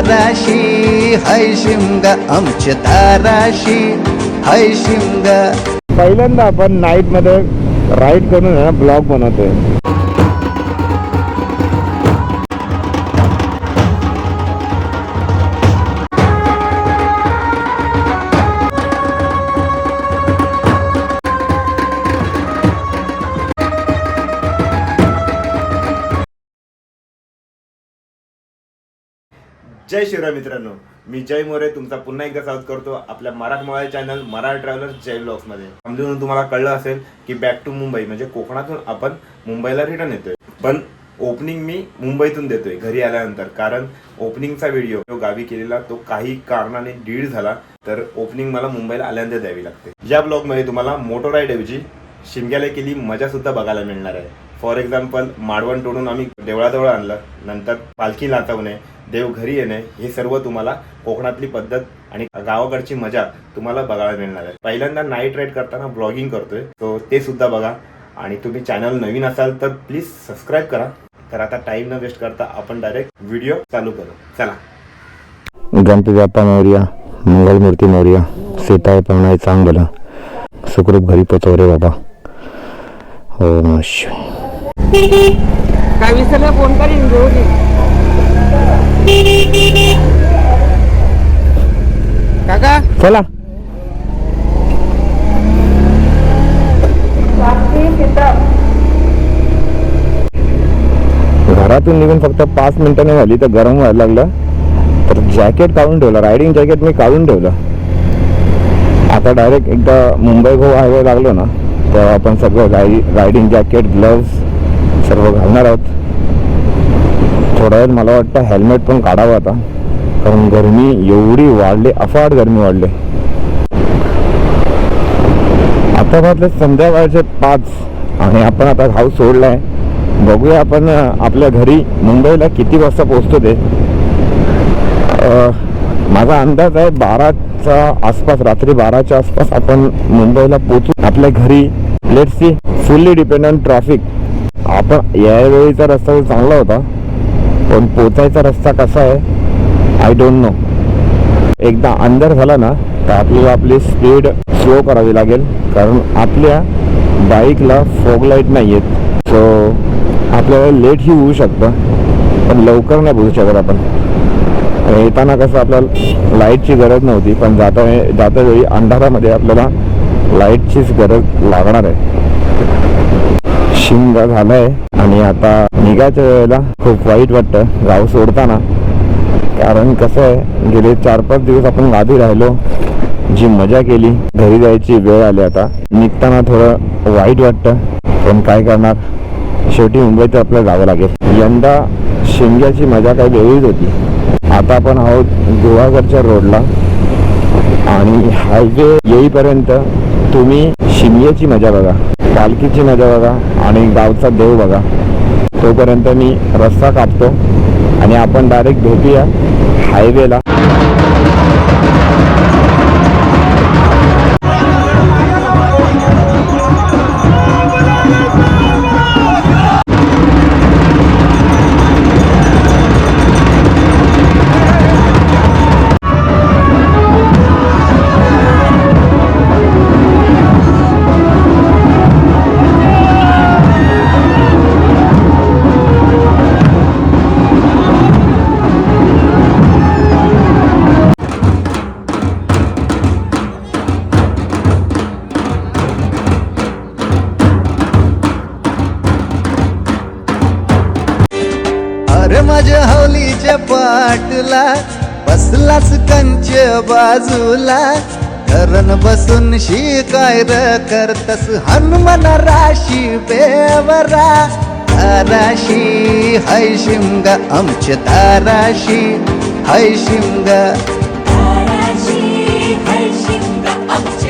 दाराशी हाय शिमग आमच्या दाराशी हाय शिमग पहिल्यांदा आपण नाईटमध्ये राईड करून ब्लॉग बनवतोय. जय शिवराय मित्रांनो. मी जय मोरे तुमचा पुन्हा एकदा स्वागत करतो आपल्या मराठमोळा चॅनल मराठ ट्रॅव्हलर्स जय ब्लॉग्समध्ये. समजून तुम्हाला कळलं असेल की बॅक टू मुंबई म्हणजे कोकणातून आपण मुंबईला रिटर्न येतोय. पण ओपनिंग मी मुंबईतून देतोय घरी आल्यानंतर. कारण ओपनिंगचा व्हिडिओ जो गावी केलेला तो काही कारणाने डीड झाला तर ओपनिंग मला मुंबईला आल्यानंतर द्यावी लागते. या ब्लॉगमध्ये तुम्हाला मोटो राईड ऐवजी शिमग्याला केली मजा सुद्धा बघायला मिळणार आहे. फॉर एक्झाम्पल माडवण तोडून आम्ही देवळाजवळ आणलं नंतर पालखी लाचवणे देव घरी येणे हे सर्व तुम्हाला कोकणातली पद्धत आणि गावाकडची मजा तुम्हाला बघायला मिळणार आहे. पहिल्यांदा नाईट राईड करताना ब्लॉगिंग करतोय तो ते सुद्धा बघा. आणि तुम्ही चॅनल नवीन असाल तर प्लीज सबस्क्राईब करा. तर आता टाइम न वेस्ट करता आपण डायरेक्ट व्हिडिओ चालू करू. चला. गणपती बाप्पा मोर्या मंगलमूर्ती मोर्या सीताय पवनाय चांग भलं सुखरूप घरी पोचव रे बाबा. हो. काय विसरला? फोन करीन काका? चला. घरातून निघून फक्त पाच मिनिटांनी झाली तर गरम व्हायला लागलं. तर जॅकेट काढून ठेवलं. रायडिंग जॅकेट मी काढून ठेवलं. आता डायरेक्ट एकदा मुंबई गोवा हायवे लागलो ना तेव्हा आपण सगळं राय रायडिंग जॅकेट ग्लव्स सर्व घालणार आहोत. थोडा वेळ मला वाटतं हेल्मेट पण काढावं आता. कारण गरमी एवढी वाढली अफाट गरमी वाढली. आता म्हटलं संध्याकाळचे पाच आणि आपण आता घाव सोडलाय. बघूया आपण आपल्या घरी मुंबईला किती वाजता पोहोचतो ते. माझा अंदाज आहे बाराच्या आसपास रात्री बाराच्या आसपास आपण मुंबईला पोचू आपल्या घरी let's see fully depend on traffic आपण यावेळीचा रस्ता चांगला होता. पण पोचायचा रस्ता कसा आहे आय डोंट नो एकदा अंदर झाला ना तर आपल्याला आपली स्पीड स्लो करावी लागेल कारण आपल्या बाईकला फॉग लाइट नाही आहेत सो आपल्याला लेटही होऊ शकतं पण लवकर नाही बोलू शकत आपण. आणि येताना कसं आपल्याला लाईटची गरज नव्हती पण जाता जाता वेळी अंधारामध्ये आपल्याला लाईटचीच गरज लागणार आहे. शिमगा झालाय. आणि आता निघायच्या वेळेला खूप वाईट वाटतं गाव सोडताना. कारण कसं आहे गेले चार पाच दिवस आपण गावी राहिलो. जी मजा केली घरी जायची वेळ आली आता. निघताना थोडं वाईट वाटतं. पण काय करणार? शेवटी मुंबईत आपल्याला जावं लागेल. यंदा शिमग्याची मजा काही वेगळीच होती. आता आपण आहोत गोवागडच्या रोडला. आणि हायवे येईपर्यंत तुम्ही शिमग्याची मजा बघा. पालखीची नजर बघा आणि गावचा देव बघा. तोपर्यंत मी रस्ता कापतो आणि आपण डायरेक्ट भेटूया हायवेला हवलीच्या पाटला बसलाच कंच बाजूला. धरण बसून शिकाय र करतस हनुमन राशी बेवरा. ताराशी हाय शिमगा आमच्या ताराशी. हाय शिमगा. ताराशी हर्षिंग आमचे ताराशी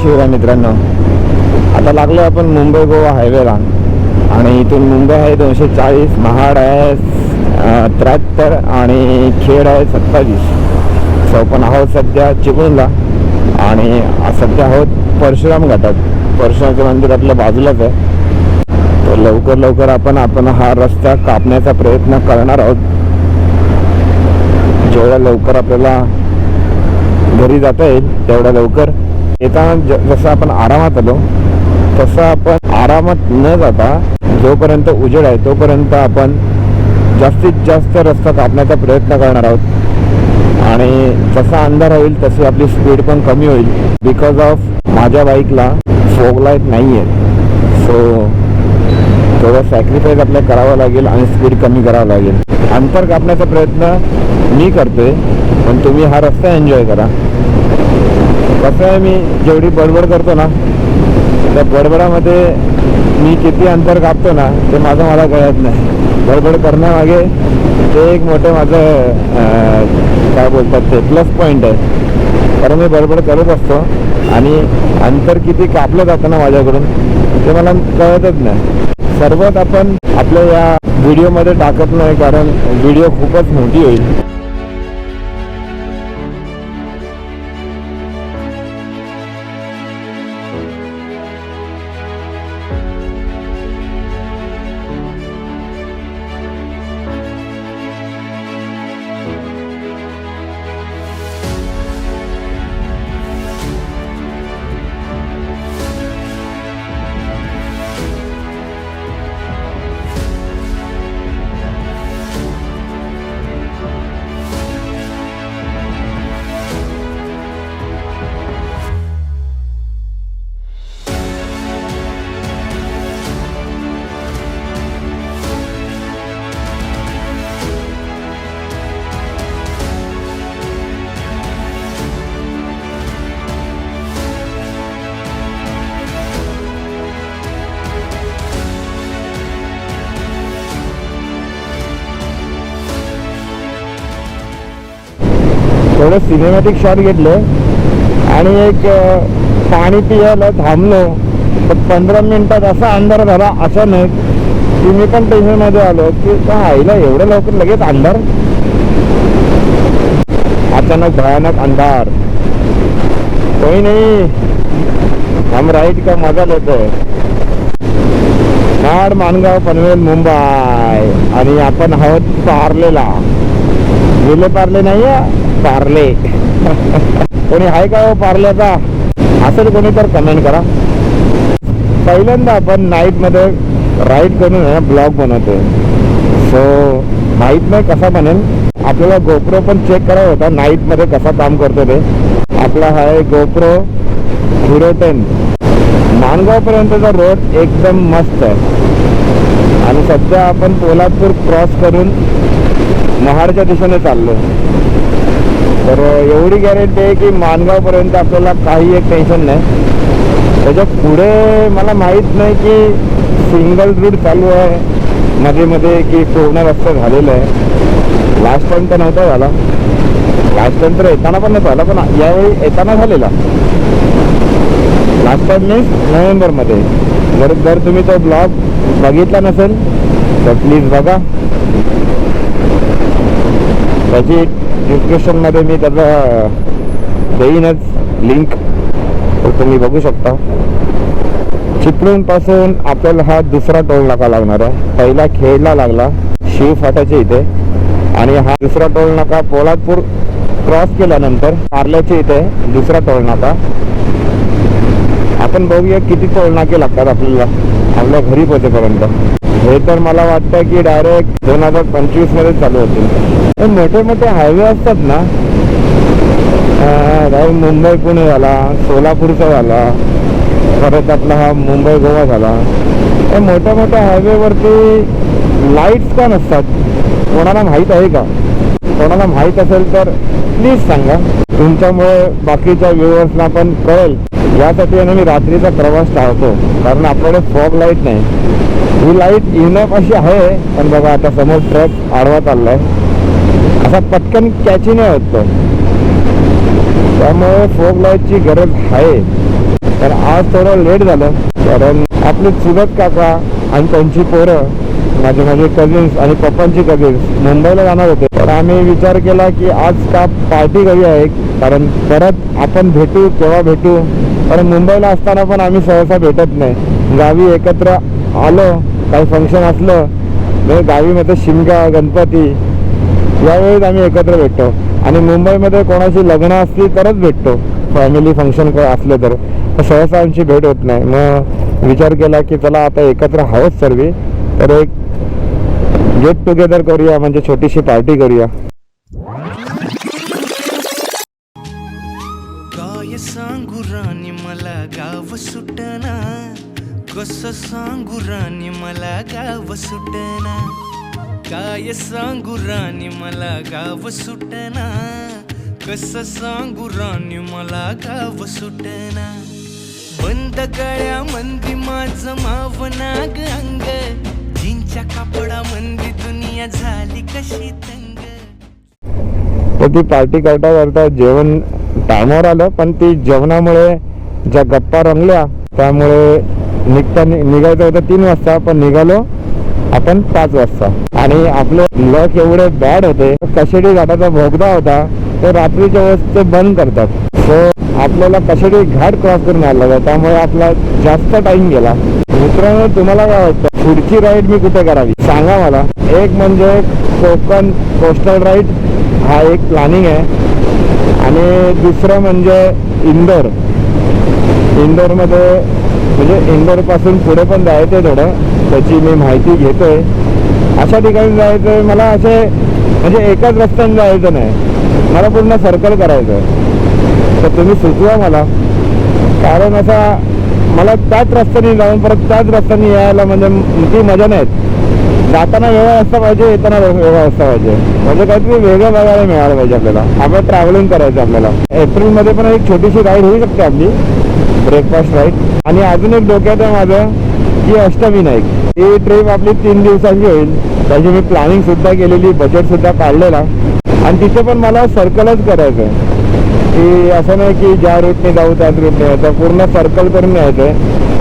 शिवराय मित्रांनो? आता लागलो आपण मुंबई गोवा हायवेला. आणि इथून मुंबई आहे दोनशे चाळीस महाड आहे त्र्याहत्तर आणि खेड आहे सत्तावीस. सो आपण आहोत सध्या चिपळूणला. आणि सध्या आहोत परशुराम घाटात. परशुरामचं मंदिर आपल्या बाजूलाच आहे. तर लवकर लवकर आपण आपण हा रस्ता कापण्याचा प्रयत्न करणार आहोत. जेवढ्या लवकर आपल्याला घरी जाता येईल तेवढ्या लवकर येताना ज- जसं आपण आरामात आलो तसं आपण आरामात न जाता जोपर्यंत उजेड आहे तोपर्यंत आपण जास्तीत जास्त रस्ता कापण्याचा प्रयत्न करणार आहोत. आणि जसा अंधार होईल तशी आपली स्पीड पण कमी होईल. बिकॉज ऑफ माझ्या बाईकला फोग लाइट नाही आहे सो थोडं सॅक्रिफाईस आपल्याला करावं लागेल आणि स्पीड कमी करावं लागेल. अंतर कापण्याचा प्रयत्न मी करतोय पण तुम्ही हा रस्ता एन्जॉय करा. कसं आहे मी जेवढी बडबड करतो ना त्या बडबडामध्ये मी किती अंतर कापतो ना ते माझं मला कळत नाही. बडबड करण्यामागे ते एक मोठं माझं काय बोलतात ते प्लस पॉईंट आहे. कारण मी बडबड करत असतो आणि अंतर किती कापलं जातं ना माझ्याकडून ते मला कळतच नाही. सर्वात आपण आपल्या या व्हिडिओमध्ये टाकत नाही कारण व्हिडिओ खूपच मोठी होईल. एवढं सिनेमॅटिक शॉट घेतले आणि एक पाणी पियाला थांबलो. तर पंधरा मिनिटात असा अंधार झाला अचानक की मी पण टेन्शनमध्ये आलो की का आईला एवढं लवकर लगेच अंधार? अचानक भयानक अंधार. कोई नाही. हम राईट का मजा लेतो नाड मानगाव पनवेल मुंबई. आणि आपण आहोत पार्लेला. विले पार्ले नाही आहे, पार्ले. कोणी आहे का हो पार्ल्याचा? असेल कोणी तर कमेंट करा. पहिल्यांदा आपण नाईटमध्ये राईड करून ब्लॉग बनवतोय. सो माहीत नाही कसा बनेल. आपल्याला गोप्रो पण चेक करावा होता नाईटमध्ये कसा काम करतो ते. आपला हा आहे गोप्रो हिरो टेन माणगाव पर्यंतचा रोड एकदम मस्त आहे. आणि सध्या आपण पोलादपूर क्रॉस करून महाडच्या दिशेने चाललो तर एवढी गॅरंटी आहे की मानगावपर्यंत आपल्याला काही एक टेन्शन नाही. त्याच्या पुढे मला माहीत नाही की सिंगल रूट चालू आहे. मध्ये मध्ये की पूर्ण रस्ता झालेला आहे. लास्ट टाइम तर नव्हता झाला. लास्ट टाइम तर येताना पण नव्हता झाला पण यावेळी येताना झालेला. लास्ट टाइम मीन्स नोव्हेंबरमध्ये. जर जर तुम्ही तो ब्लॉग बघितला नसेल तर प्लीज बघा. त्याची डिस्क्रिप्शनमध्ये मी त्याचा देईनच लिंक तर तुम्ही बघू शकता. चिपळूणपासून आपल्याला हा दुसरा टोल नाका लागणार आहे. पहिला खेडला लागला शिव फाट्याच्या इथे. आणि हा दुसरा टोल नाका पोलादपूर क्रॉस केल्यानंतर पार्ल्याच्या इथे दुसरा टोल नाका. आपण बघूया किती टोल नाके लागतात आपल्याला आपल्या घरी पोहोचेपर्यंत हे तर मला वाटतं की डायरेक्ट दोन हजार पंचवीसमध्ये चालू होतील. पण मोठे मोठे हायवे असतात ना अं, मुंबई पुणे झाला सोलापूरचा झाला परत आपला हा मुंबई गोवा झाला. या मोठ्या मोठ्या हायवेवरती लाईट्स का नसतात? कोणाला माहीत आहे का? कोणाला माहीत असेल तर प्लीज सांगा. तुमच्यामुळे बाकीच्या व्ह्युअर्सना पण कळेल. यासाठी आणि मी रात्रीचा प्रवास टाळतो. कारण आपल्याकडे फॉग लाइट नाही. ही लाइट इनफ अशी आहे पण बघा आता समोर ट्रक आडवा चाललाय. असा पटकन कॅची नाही होत तो. त्यामुळे फोग लाईटची गरज आहे. तर आज थोडं लेट झालं. कारण आपले चुलत काका आणि त्यांची पोरं माझे माझे कझिन्स आणि पप्पांची कझिन्स मुंबईला जाणार होते. तर आम्ही विचार केला की आज का पार्टी करूया एक कारण परत आपण भेटू केव्हा भेटू? कारण मुंबईला असताना पण आम्ही सहसा भेटत नाही. गावी एकत्र आलो काही फंक्शन असलं म्हणजे गावीमध्ये शिमगा गणपती यावेळेस आम्ही एकत्र भेटतो. आणि मुंबईमध्ये कोणाची लग्न असली तरच भेटतो. फॅमिली फंक्शन असलं तर. तर सहसा आमची भेट होत नाही. मग विचार केला की चला आता एकत्र हवंच सर्व. तर एक गेट टुगेदर करूया म्हणजे छोटीशी पार्टी करूया. काय सांगू राणी मला गाव सुटना. कस सांगू राणी मला गाव सुटना. काय सांगू राणी मला गाव सुटना. कस सांगू राणी मला गाव सुटना. बंद गळ्या मंदी माझ माव नाग अंग. जिंच्या कापडा मंदी दुनिया झाली कशी तंग. तर ती पार्टी करता करता जेवण टायमावर आलं पण ती जेवणामुळे ज्या गप्पा रंगल्या त्यामुळे निघता निघायचं होतं तीन वाजता पण निघालो. आपण पाच वाजता. आणि आपले लक एवढे बॅड होते कशेडी घाटाचा भोगदा होता तो रात्रीच्या वेळेस ते बंद करतात. सो आपल्याला कशेडी घाट क्रॉस करून आला होता त्यामुळे आपला जास्त टाइम गेला. मित्रांनो तुम्हाला काय वाटतं? पुढची राईड मी कुठे करावी? सांगा मला. एक म्हणजे कोकण कोस्टल राईड हा एक प्लॅनिंग आहे. आणि दुसरं म्हणजे इंदोर. इंदोरमध्ये म्हणजे इंदोरपासून पुढे पण जायचं थोडं. त्याची मी माहिती घेतोय. अशा ठिकाणी जायचं आहे मला असे म्हणजे एकाच रस्त्याने जायचं नाही. मला पूर्ण सर्कल करायचं आहे तर तुम्ही सुचवा मला. कारण असा मला त्याच रस्त्याने जाऊन परत त्याच रस्त्याने यायला म्हणजे ती मजा नाही जाताना वेगळा असता पाहिजे येताना वेगळा असता पाहिजे. म्हणजे काहीतरी वेगळं बघायला मिळालं पाहिजे आपल्याला. आपण ट्रॅव्हलिंग करायचं आपल्याला. एप्रिलमध्ये पण एक छोटीशी राईड होऊ शकते आपली. ब्रेकफास्ट राईड आणि अजून एक डोक्यात आहे माझं. अष्टमी अष्टविनायक ही ट्रिप आपली तीन दिवसांची होईल. त्याची मी प्लॅनिंग सुद्धा केलेली बजेट सुद्धा काढलेला. आणि तिथे पण मला सर्कलच करायचं आहे की असं नाही की ज्या रूटने जाऊ त्याच रूटने यायचं पूर्ण सर्कल करून यायचंय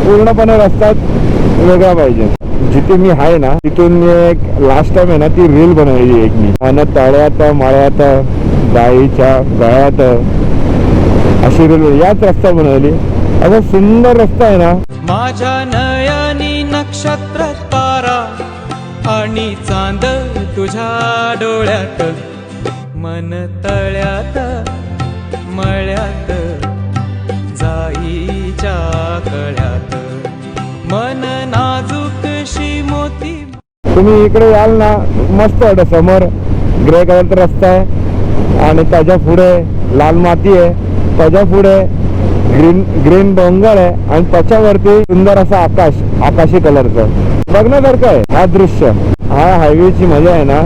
पूर्णपणे रस्ता वेगळा पाहिजे. जिथे मी आहे ना तिथून मी एक लास्ट टाइम आहे ना ती रील बनवली एक मी. आणि तळ्यात मळ्यात गाईच्या गळ्यात अशी रील याच रस्ता बनवली. असा सुंदर रस्ता आहे ना? माझ्या नयनी नक्षत्र तारा आणि चांद तुझ्या डोळ्यात. मन तळ्यात मळ्यात जाईच्या कळ्यात मन नाजूकशी मोती तुम्ही इकडे याल ना मस्त वाटत. समोर ग्रे कलरचा रस्ता आहे आणि त्याच्या पुढे लाल माती आहे. त्याच्या पुढे ग्रीन ग्रीन डोंगर आहे आणि त्याच्यावरती सुंदर असं आकाश आकाशी कलरचं. बघण्यासारखं आहे हा दृश्य. हा हायवेची मजा आहे ना.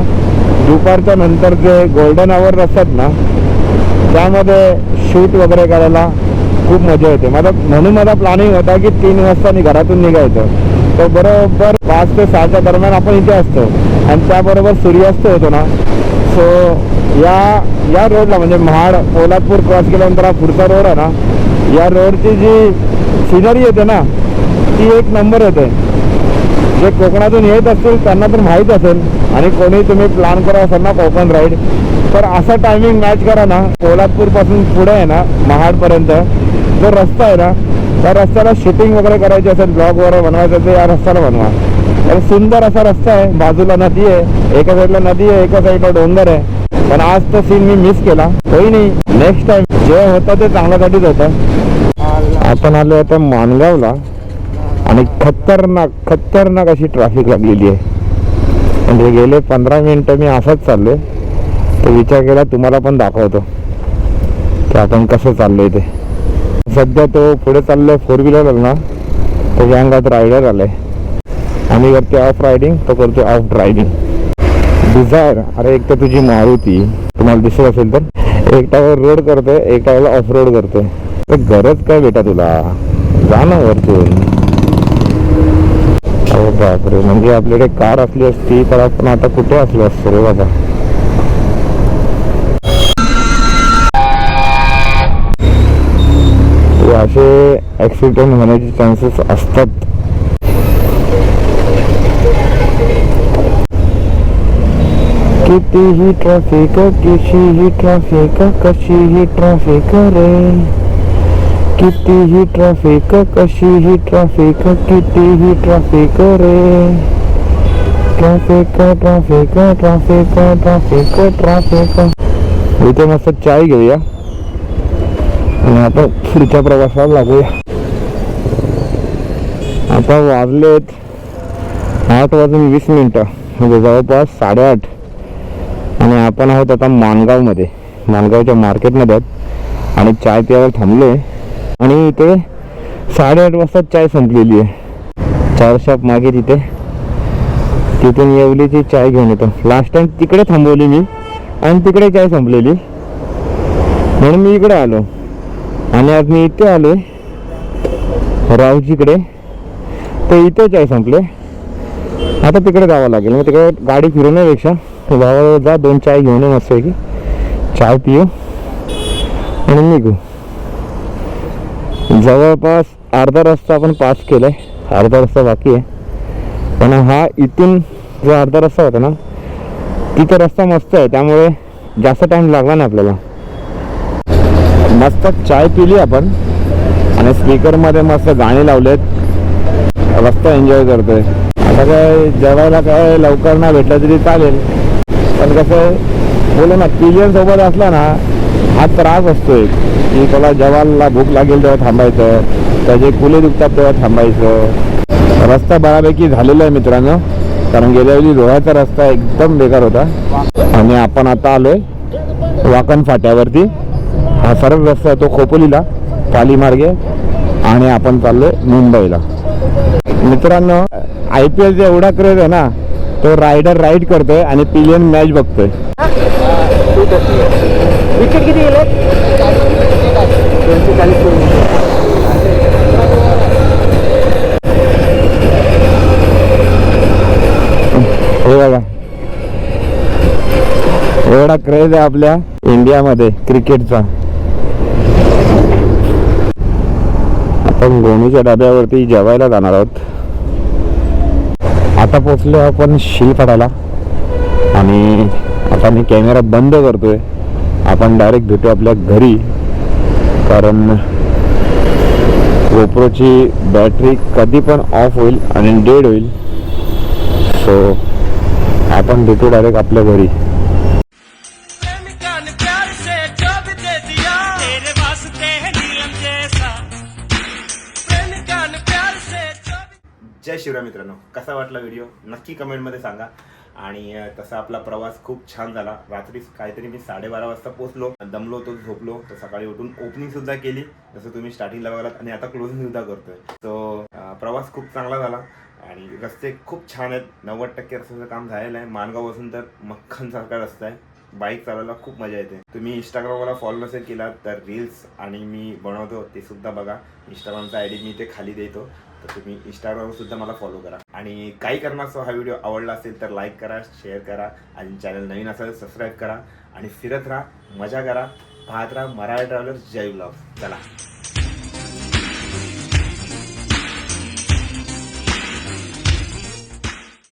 दुपारच्या नंतर जे गोल्डन आवर असतात ना त्यामध्ये शूट वगैरे करायला खूप मजा येते. माझा म्हणून माझा प्लॅनिंग होता की तीन वाजता मी घरातून निघायचं. तर बरोबर पाच ते सहाच्या दरम्यान आपण इथे असतो. आणि त्याबरोबर सूर्यास्त होतो ना. सो या या रोडला म्हणजे महाड पोलादपूर क्रॉस केल्यानंतर हा पुढचा रोड आहे ना. या रोडची जी सिनरी येते ना ती एक नंबर येते. जे कोकणातून येत असतील त्यांना पण माहीत असेल. आणि कोणी तुम्ही प्लॅन करा असाल ना कोकण राईड तर असा टायमिंग मॅच करा ना. कोल्हापूरपासून पुढे आहे ना महाडपर्यंत जो रस्ता आहे ना त्या रस्त्याला शूटिंग वगैरे करायची असेल ब्लॉग वगैरे बनवायचं असेल तर या रस्त्याला बनवा. तर सुंदर असा रस्ता आहे. बाजूला नदी आहे. एका साईडला नदी आहे एका साईडला डोंगर आहे. पण आज तो सीन मी मिस केला. होई नाही. नेक्स्ट टाइम जे होतं ते चांगल्यासाठीच होतं. आपण आलो आता मानगावला आणि खतरनाक खतरनाक अशी ट्रॅफिक लागलेली आहे. म्हणजे गेले पंधरा मिनिटं मी असंच चाललोय. तर विचार केला तुम्हाला पण दाखवतो. की आपण कसं चाललोय ते. सध्या तो पुढे चाललोय फोर व्हीलर ना तो गँगात रायडर आलाय. आम्ही करते ऑफ रायडिंग तो करतो ऑफ ड्रायव्हिंग डिझायर अरे एक तर तुझी मारुती. तुम्हाला दिसत असेल तर. एक टावर रोड करतोय एक टायरला ऑफ रोड करतोय. तर गरज काय बेटा तुला? जा ना वरतून. अरे बापरे म्हणजे आपल्याकडे कार असली असती तर आपण आता कुठे असलो असतो रे बाबा? असे ॲक्सिडेंट होण्याचे चान्सेस असतात. कितीही ट्रॅफिक कशीही ट्रॅफिक कशीही ट्रॅफिक रे. कितीही ट्रॅफिक कशीही ट्रॅफिक कितीही ट्रॅफिक रे. Traffic traffic traffic traffic traffic इथे मस्त चाय घेऊया. आणि आता पुढच्या प्रवासाला लागूया. आता वाजलेत आठ वाजून वीस मिनटं. म्हणजे जवळपास साडेआठ. आणि आपण आहोत आता माणगावमध्ये. माणगावच्या मार्केटमध्ये आहोत. आणि चाय प्यायला थांबलोय. आणि इथे साडेआठ वाजता चाय संपलेली आहे. चार शॉप मागे तिथे. तिथून येवलीची चाय घेऊन येतो. लास्ट टाइम तिकडे थांबवली मी. आणि तिकडे चाय संपलेली. म्हणून मी इकडे आलो. आणि आज मी इथे आलोय. रावजीकडे. तर इथे चाय संपले. आता तिकडे जावं लागेल. मग तिकडे गाडी फिरवण्यापेक्षा भावा जा दोन चाय घेऊन ये मस्त की चाय पिऊ आणि निघू. जवळपास अर्धा रस्ता आपण पास केलाय. अर्धा रस्ता बाकी आहे. पण हा इथून जो अर्धा रस्ता होता ना तिथे रस्ता मस्त आहे. त्यामुळे जास्त टाइम लागला नाही आपल्याला. मस्त चाय पिली आपण. आणि स्पीकरमध्ये मस्त गाणी लावलेत. रस्ता एन्जॉय करतोय. आता काय जेवायला काय लवकर नाही भेटलं तरी चालेल. पण कसं आहे बोलो ना पिजन सोबत असला ना हा त्रास असतो एक की त्याला जेवायला भूक लागेल तेव्हा थांबायचं त्याचे कुले दुखतात तेव्हा थांबायचं. रस्ता बऱ्यापैकी झालेला आहे मित्रांनो. कारण गेल्या वेळी रोह्याचा रस्ता एकदम बेकार होता. आणि आपण आता आलोय वाकण फाट्यावरती. हा सरळ रस्ता आहे तो खोपोलीला पाली मार्गे आणि आपण चाललोय मुंबईला. मित्रांनो आय पी एलचा एवढा क्रेज आहे ना तो रायडर राईड करतोय आणि पिलियन मॅच बघतोय. विकेट किती गेले? दोनशे चाळीस हे बघा. एवढा क्रेज आहे आपल्या इंडियामध्ये क्रिकेटचा. आपण गोणीच्या डब्यावरती जेवायला जाणार आहोत. आता पोचलो आपण शिलपाड्याला आणि आता मी कॅमेरा बंद करतोय. आपण डायरेक्ट भेटू आपल्या घरी. कारण गोप्रोची बॅटरी कधी पण ऑफ होईल आणि डेड होईल. सो आपण भेटू डायरेक्ट आपल्या घरी. जय शिवराय मित्रांनो. कसा वाटला व्हिडिओ नक्की कमेंटमध्ये सांगा. आणि तसा आपला प्रवास खूप छान झाला. रात्री काहीतरी मी साडेबारा वाजता पोहोचलो. दमलो होतो झोपलो. तर सकाळी उठून ओपनिंग सुद्धा केली. जसं तुम्ही स्टार्टिंगला बघालात. आणि आता क्लोजिंग सुद्धा करतोय. सो प्रवास खूप चांगला झाला. आणि रस्ते खूप छान आहेत. नव्वद टक्के रस्त्याचं काम झालेलं आहे. माणगावपासून तर मक्खनसारखा रस्ता आहे. बाईक चालवायला खूप मजा येते. तुम्ही इंस्टाग्रामला फॉलो नसेल केला तर रील्स आणि मी बनवतो. ते सुद्धा बघा. इंस्टाग्रामचा आय डी मी ते खाली देतो. तर तुम्ही इंस्टाग्रामवर सुद्धा मला फॉलो करा. आणि काही कारणास्तव हा व्हिडिओ आवडला असेल तर लाईक करा शेअर करा आणि चॅनल नवीन असेल सबस्क्राईब करा. आणि फिरत राहा मजा करा. पाहत राहा मराठी ट्रॅव्हलर्स जय ब्लॉग. चला.